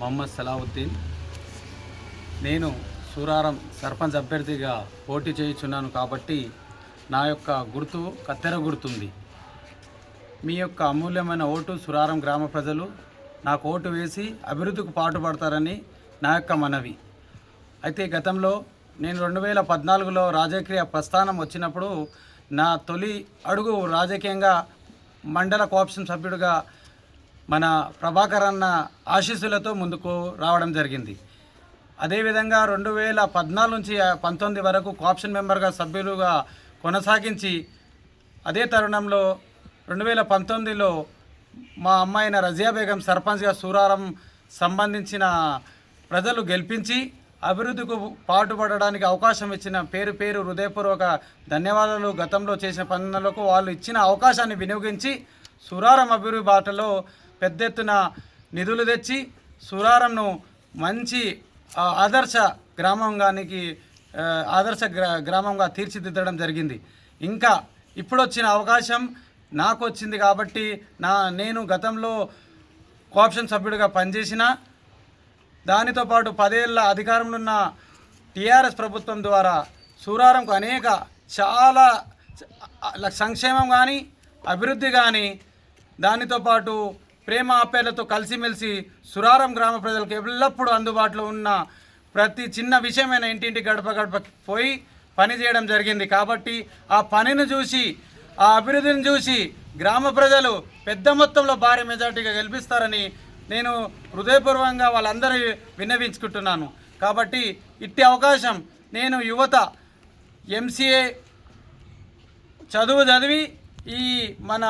మొహమ్మద్ సలావుద్దీన్. నేను సూరారం సర్పంచ్ అభ్యర్థిగా పోటీ చేయుచున్నాను కాబట్టి నా యొక్క గుర్తు కత్తెర గుర్తుంది. మీ యొక్క అమూల్యమైన ఓటు సురారం గ్రామ ప్రజలు నాకు ఓటు వేసి అభివృద్ధికి పాటుపడతారని నా యొక్క మనవి. అయితే గతంలో నేను రెండు వేల పద్నాలుగులో రాజకీయ ప్రస్థానం వచ్చినప్పుడు నా తొలి అడుగు రాజకీయంగా మండల కోఆప్షన్ సభ్యుడిగా మన ప్రభాకర్ అన్న ఆశీస్సులతో ముందుకు రావడం జరిగింది. అదేవిధంగా రెండు వేల పద్నాలుగు నుంచి పంతొమ్మిది వరకు కాప్షన్ మెంబర్గా సభ్యులుగా కొనసాగించి అదే తరుణంలో రెండు వేల పంతొమ్మిదిలో మా అమ్మాయిన రజియా బేగం సర్పంచ్గా సూరారం సంబంధించిన ప్రజలు గెలిపించి అభివృద్ధికి పాటుపడడానికి అవకాశం ఇచ్చిన పేరు పేరు హృదయపూర్వక ధన్యవాదాలు. గతంలో చేసిన పనులకు వాళ్ళు ఇచ్చిన అవకాశాన్ని వినియోగించి సురారం అభివృద్ధి బాటలో పెద్ద ఎత్తున నిధులు తెచ్చి సురారంను మంచి ఆదర్శ గ్రామంగానికి ఆదర్శ గ్రా గ్రామంగా తీర్చిదిద్దడం జరిగింది. ఇంకా ఇప్పుడు వచ్చిన అవకాశం నాకు వచ్చింది కాబట్టి నా నేను గతంలో కోఆప్షన్ సభ్యుడిగా పనిచేసిన దానితో పాటు పదేళ్ళ అధికారంలో ఉన్న టీఆర్ఎస్ ప్రభుత్వం ద్వారా సూరారంకు అనేక చాలా సంక్షేమం కానీ అభివృద్ధి కానీ దానితో పాటు ప్రేమ ఆపేర్లతో కలిసిమెలిసి సురారం గ్రామ ప్రజలకు ఎల్లప్పుడూ అందుబాటులో ఉన్న ప్రతి చిన్న విషయమైన ఇంటింటి గడప గడప పోయి పని చేయడం జరిగింది. కాబట్టి ఆ పనిని చూసి ఆ అభివృద్ధిని చూసి గ్రామ ప్రజలు పెద్ద మొత్తంలో భారీ మెజార్టీగా గెలిపిస్తారని నేను హృదయపూర్వకంగా వాళ్ళందరూ విన్నవించుకుంటున్నాను. కాబట్టి ఇట్టి అవకాశం నేను యువత ఎంసీఏ చదువు చదివి ఈ మన